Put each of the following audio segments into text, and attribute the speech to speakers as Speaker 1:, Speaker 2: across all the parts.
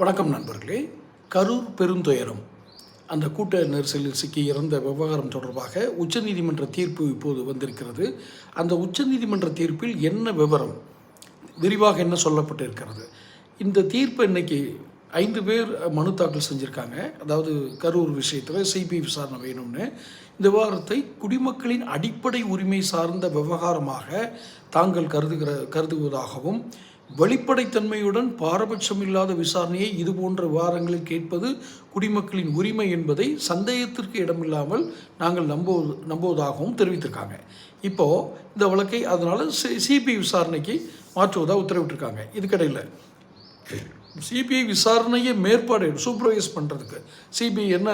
Speaker 1: வணக்கம் நண்பர்களே. கரூர் பெருந்துயரம். அந்த கூட்ட நெரிசலில் சிக்கி இறந்த விவகாரம் தொடர்பாக உச்சநீதிமன்ற தீர்ப்பு இப்போது வந்திருக்கிறது. அந்த உச்சநீதிமன்ற தீர்ப்பில் என்ன விவரம்? விரிவாக என்ன சொல்லப்பட்டிருக்கிறது? இந்த தீர்ப்பு இன்னைக்கு ஐந்து பேர் மனு தாக்கல் செஞ்சுருக்காங்க. அதாவது கரூர் விஷயத்தில் சிபிஐ விசாரணை வேணும்னு. இந்த விவகாரத்தை குடிமக்களின் அடிப்படை உரிமை சார்ந்த விவகாரமாக தாங்கள் கருதுகிற கருதுவதாகவும் வெளிப்படைத்தன்மையுடன் பாரபட்சம் இல்லாத விசாரணையை இது போன்ற விவகாரங்களில் கேட்பது குடிமக்களின் உரிமை என்பதை சந்தேகத்திற்கு இடமில்லாமல் நாங்கள் நம்புவது நம்புவதாகவும் தெரிவித்திருக்காங்க. இப்போது இந்த வழக்கை அதனால் சி சிபிஐ விசாரணைக்கு மாற்றுவதாக உத்தரவிட்டிருக்காங்க. இதுக்கடையில் சிபிஐ விசாரணையை மேற்பாடு சூப்பர்வைஸ் பண்ணுறதுக்கு சிபிஐ என்ன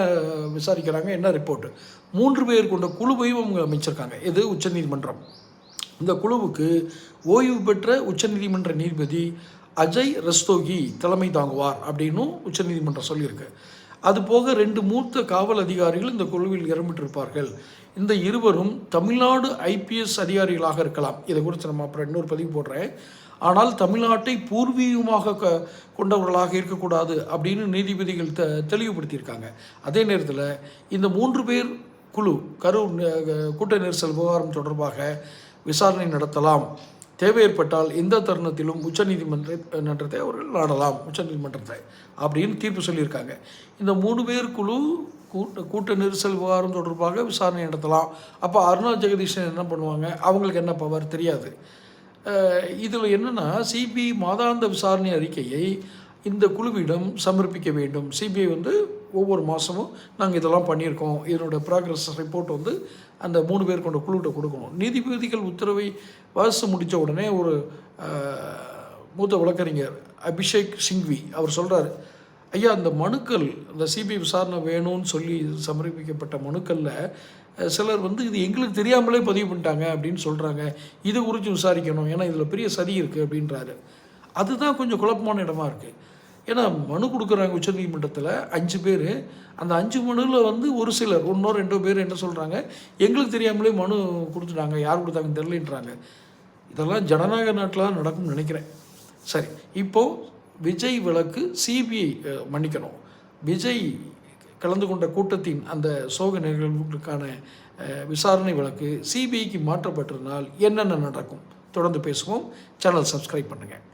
Speaker 1: விசாரிக்கிறாங்க என்ன ரிப்போர்ட்டு? மூன்று பேர் கொண்ட குழுவையும் அவங்க அமைச்சிருக்காங்க. இது உச்சநீதிமன்றம். இந்த குழுவுக்கு ஓய்வு பெற்ற உச்சநீதிமன்ற நீதிபதி அஜய் ரஸ்தோகி தலைமை தாங்குவார் அப்படின்னும் உச்சநீதிமன்றம் சொல்லியிருக்கு. அதுபோக ரெண்டு மூத்த காவல் அதிகாரிகள் இந்த குழுவில் இடம்பெற்றிருப்பார்கள். இந்த இருவரும் தமிழ்நாடு ஐபிஎஸ் அதிகாரிகளாக இருக்கலாம். இதை குறித்து நம்ம அப்புறம் இன்னொரு பதிவு போடுறேன். ஆனால் தமிழ்நாட்டை பூர்வீகமாக க கொண்டவர்களாக இருக்கக்கூடாது அப்படின்னு நீதிபதிகள் த தெளிவுபடுத்தியிருக்காங்க. அதே நேரத்தில் இந்த மூன்று பேர் குழு கரூர் கூட்ட நெரிசல் விவகாரம் தொடர்பாக விசாரணை நடத்தலாம். தேவை ஏற்பட்டால் எந்த தருணத்திலும் உச்சநீதிமன்ற அவர்கள் நாடலாம். உச்சநீதிமன்றத்தை அப்படின்னு தீர்ப்பு சொல்லியிருக்காங்க. இந்த மூணு பேர் குழு கூட்ட கூட்ட நெரிசல் விவகாரம் தொடர்பாக விசாரணை நடத்தலாம். அப்போ அருணா ஜெகதீஷன் என்ன பண்ணுவாங்க? அவங்களுக்கு என்ன பவர் தெரியாது. இதில் என்னென்னா சிபிஐ மாதாந்த விசாரணை அறிக்கையை இந்த குழுவிடம் சமர்ப்பிக்க வேண்டும். சிபிஐ வந்து ஒவ்வொரு மாதமும் நாங்கள் இதெல்லாம் பண்ணியிருக்கோம். இதனோட ப்ராக்ரஸ் ரிப்போர்ட் வந்து அந்த மூணு பேர் கொண்ட குழுவிட்ட கொடுக்கணும். நீதிபதிகள் உத்தரவை வாசித்து முடித்த உடனே ஒரு மூத்த வழக்கறிஞர் அபிஷேக் சிங்வி அவர் சொல்கிறார் ஐயா அந்த மனுக்கள் இந்த சிபிஐ விசாரணை வேணும்னு சொல்லி சமர்ப்பிக்கப்பட்ட மனுக்களில் சிலர் வந்து இது எங்களுக்கு தெரியாமலே பதிவு பண்ணிட்டாங்க அப்படின்னு சொல்கிறாங்க இது குறித்து விசாரிக்கணும். ஏன்னா இதில் பெரிய சதி இருக்குது அப்படின்றாரு. அதுதான் கொஞ்சம் குழப்பமான இடமா இருக்குது ஏன்னா மனு கொடுக்குறாங்க உச்சநீதிமன்றத்தில் அஞ்சு பேர். அந்த அஞ்சு மனுவில் வந்து ஒரு சிலர் ஒன்றோ ரெண்டோ பேர் என்ன சொல்கிறாங்க எங்களுக்கு தெரியாமலே மனு கொடுத்துட்டாங்க. யார் கொடுத்தாங்கன்னு தெரிலன்றாங்க இதெல்லாம் ஜனநாயக நாட்டில் தான் நடக்கும்னு நினைக்கிறேன். சரி இப்போது விஜய் விளக்கு சிபிஐ மன்னிக்கணும். விஜய் கலந்து கொண்ட கூட்டத்தின் அந்த சோக நிகழ்வுகளுக்கான விசாரணை வழக்கு சிபிஐக்கு மாற்றப்பட்டிருந்தால் என்னென்ன நடக்கும்? தொடர்ந்து பேசுவோம். சேனல் சப்ஸ்கிரைப் பண்ணுங்கள்